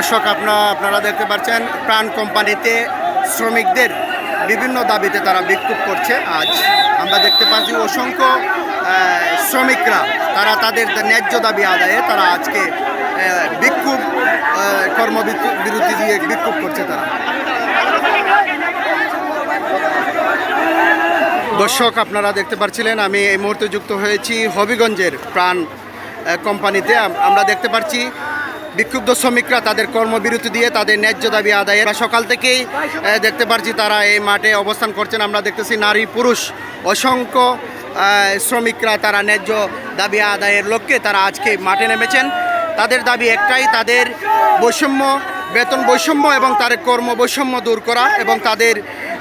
দর্শক আপনারা আপনারা দেখতে পাচ্ছেন, প্রাণ কোম্পানিতে শ্রমিকদের বিভিন্ন দাবিতে তারা বিক্ষোভ করছে। আজ আমরা দেখতে পাচ্ছি অসংখ্য শ্রমিকরা, তারা তাদের ন্যায্য দাবি আদায়ে তারা আজকে বিক্ষোভ কর্মবিরতি দিয়ে বিক্ষোভ করছে তারা। দর্শক, আপনারা দেখতে পাচ্ছিলেন, আমি এই মুহূর্তে যুক্ত হয়েছি হবিগঞ্জের প্রাণ কোম্পানিতে। আমরা দেখতে পাচ্ছি বিক্ষুব্ধ শ্রমিকরা তাদের কর্মবিরতি দিয়ে তাদের ন্যায্য দাবি আদায়ে আমরা সকাল থেকেই দেখতে পারছি তারা এই মাঠে অবস্থান করছেন। আমরা দেখতেছি নারী পুরুষ, অসংখ্য শ্রমিকরা তারা ন্যায্য দাবি আদায়ের লক্ষ্যে তারা আজকে মাঠে নেমেছেন। তাদের দাবি একটাই, তাদের বৈষম্য, বেতন বৈষম্য এবং তাদের কর্ম বৈষম্য দূর করা এবং তাদের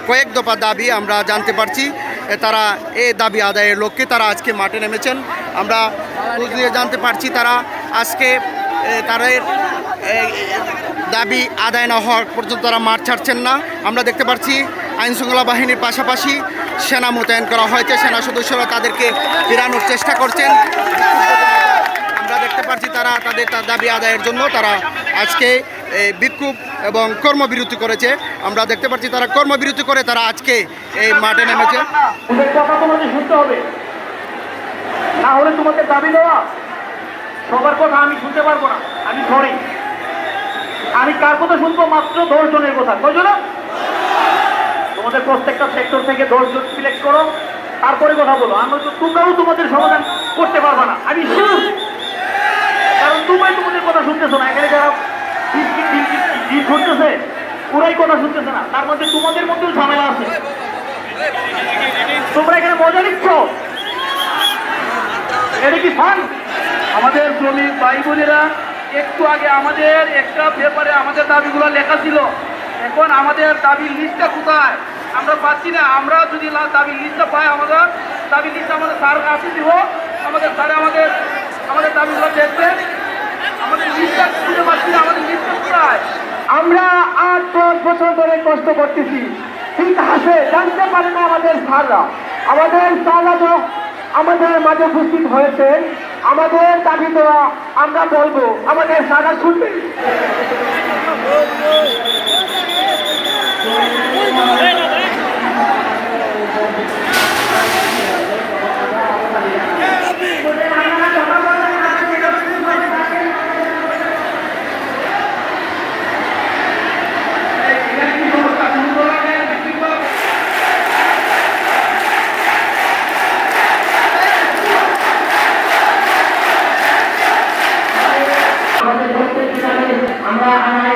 কয়েক দফা দাবি আমরা জানতে পারছি তারা এ দাবি আদায়ের লক্ষ্যে তারা আজকে মাঠে নেমেছেন। আমরা জানতে পারছি তারা আজকে তাদের দাবি আদায় না হওয়ার পর্যন্ত তারা মাঠ ছাড়ছেন না। আমরা দেখতে পাচ্ছি আইন শৃঙ্খলা বাহিনীর পাশাপাশি সেনা মোতায়েন করা হয়েছে। সেনা সদস্যরা তাদেরকে ফেরানোর চেষ্টা করছেন। আমরা দেখতে পাচ্ছি তারা তাদের দাবি আদায়ের জন্য তারা আজকে বিক্ষোভ এবং কর্মবিরতি করেছে। আমরা দেখতে পাচ্ছি তারা কর্মবিরতি করে তারা আজকে এই মাঠে নেমেছে। তোমাকে দাবি দেওয়া সবার কথা আমি শুনতে পারব না। আমি সরি। আমি কার কথা শুনব? মাত্র দশ জনের কথা। কয়জন তোমাদের প্রত্যেকটা সেক্টর থেকে দশ জন সিলেক্ট করো। তারপরে কথা বলো। আমরা তো তোমরাও তোমাদের সমাধান করতে পারবে না। আমি শুরু কারণ তোমরাই তোমাদের কথা শুনতেছো না। এখানে যারা শুনতেছে ওরাই কথা শুনতেছে না। তার মধ্যে তোমাদের মধ্যেও ঝামেলা আছে। তোমরা এখানে মজা নিচ্ছ? এটা কি ফান আমাদের শ্রমিক ভাই বোনেরা একটু আগে আমাদের একটা পেপারে আমাদের দাবিগুলো লেখা ছিল। এখন আমাদের দাবির লিস্টটা কোথায়? আমরা পাচ্ছি না। আমরা যদি দাবির লিস্টটা পাই আমাদের, দাবির লিস্ট আমাদের স্যার কাছে দিব। আমাদের স্যারে আমাদের আমাদের দাবিগুলো দেখবেন আমাদের লিস্টটা খুঁজে পাচ্ছি না। আমাদের লিস্টটা কোথায়? আমরা আট, দশ বছর ধরে কষ্ট করতেছি। ঠিক আছে, জানতে পারে না আমাদের স্যাররা আমাদের স্যাররা তো আমাদের মাঝে উপস্থিত হয়েছে আমাদের দাবি দেওয়া আমরা বলব আমাদের সারা শুনবে। Anda.